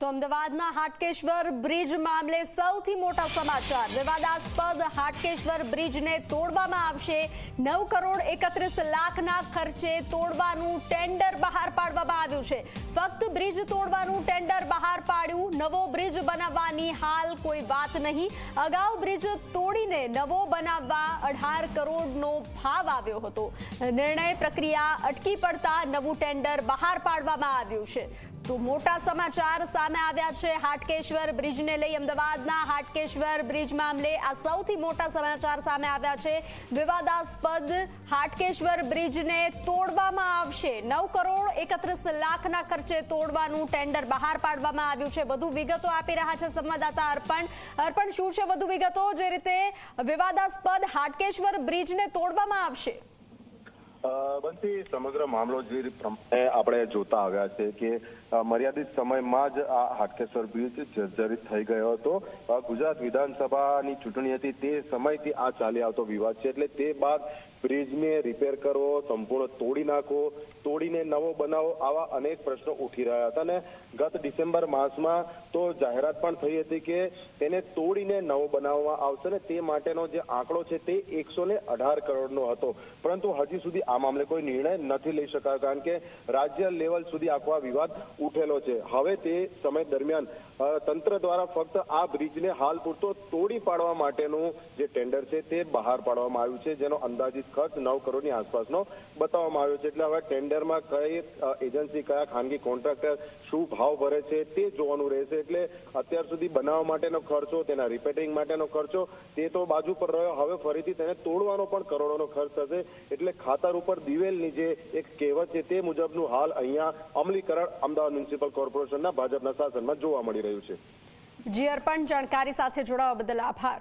તો અમદાવાદના હાટકેશ્વર બ્રિજ મામલે સૌથી મોટા સમાચાર. વિવાદાસ્પદ હાટકેશ્વર બ્રિજને તોડવામાં આવશે. નવ કરોડ એકત્રીસ લાખના ખર્ચે તોડવાનું ટેન્ડર બહાર પાડવામાં આવ્યું છે. ફક્ત બ્રિજ તોડવાનું ટેન્ડર બહાર પાડ્યું, નવો બ્રિજ બનાવવાની હાલ કોઈ વાત નહીં. અગાઉ બ્રિજ તોડીને નવો બનાવવા અઢાર કરોડનો ભાવ આવ્યો હતો. નિર્ણય પ્રક્રિયા અટકી પડતા નવું ટેન્ડર બહાર પાડવામાં આવ્યું છે. તો મોટા સમાચાર સામે આવ્યા છે. હાટકેશ્વર બ્રિજને લઈ અમદાવાદના હાટકેશ્વર બ્રિજ મામલે આ સૌથી મોટા સમાચાર સામે આવ્યા છે. વિવાદાસ્પદ હાટકેશ્વર બ્રિજને તોડવામાં આવશે. નવ કરોડ એકત્રીસ લાખના ખર્ચે તોડવાનું ટેન્ડર બહાર પાડવામાં આવ્યું છે. વધુ વિગતો આપી રહ્યા છે સંવાદદાતા અર્પણ. અર્પણ, શું છે વધુ વિગતો? જે રીતે વિવાદાસ્પદ હાટકેશ્વર બ્રિજને તોડવામાં આવશે. બંસી સમગ્ર મામલો જે પ્રમાણે આપણે જોતા આવ્યા છે કે મર્યાદિત સમયમાં જ આ હાટકેશ્વર બ્રિજ જર્જરિત થઈ ગયો હતો. ગુજરાત વિધાનસભાની ચૂંટણી હતી તે સમયથી આ ચાલી આવતો વિવાદ છે. એટલે તે બાદ બ્રિજને રિપેર કરવો, સંપૂર્ણ તોડી નાખવો, તોડીને નવો બનાવો આવા અનેક પ્રશ્નો ઉઠી રહ્યા હતા. અને ગત ડિસેમ્બર માસમાં તો જાહેરાત પણ થઈ હતી કે તેને તોડીને નવો બનાવવામાં આવશે. ને તે માટેનો જે આંકડો છે તે એકસો અઢાર કરોડનો હતો. પરંતુ હજી સુધી આ મામલે કોઈ નિર્ણય નથી લઈ શકાયો, કારણ કે રાજ્ય લેવલ સુધી આખો વિવાદ ઉઠેલો છે. હવે તે સમય દરમિયાન તંત્ર દ્વારા ફક્ત આ બ્રિજને હાલ પૂરતો તોડી પાડવા માટેનું જે ટેન્ડર છે તે બહાર પાડવામાં આવ્યું છે, જેનો અંદાજિત ખર્ચ નવ કરોડની આસપાસનો બતાવવામાં આવ્યો છે. એટલે હવે ટેન્ડરમાં કઈ એજન્સી, કયા ખાનગી કોન્ટ્રાક્ટર શું ભાવ ભરે છે તે જોવાનું રહેશે. એટલે અત્યાર સુધી બનાવવા માટેનો ખર્ચો, તેના રિપેરિંગ માટેનો ખર્ચો તે તો બાજુ પર રહ્યો. હવે ફરીથી તેને તોડવાનો પણ કરોડોનો ખર્ચ થશે. એટલે ખાતર ઉપર દિવેલની જે એક કહેવત છે તે મુજબનું હાલ અહીંયા અમલીકરણ અમદાવાદ મ્યુનિસિપલ કોર્પોરેશનના ભાજપના શાસનમાં જોવા મળી રહ્યું છે. જી અર્પણ, જાણકારી સાથે જોડાવા બદલ આભાર.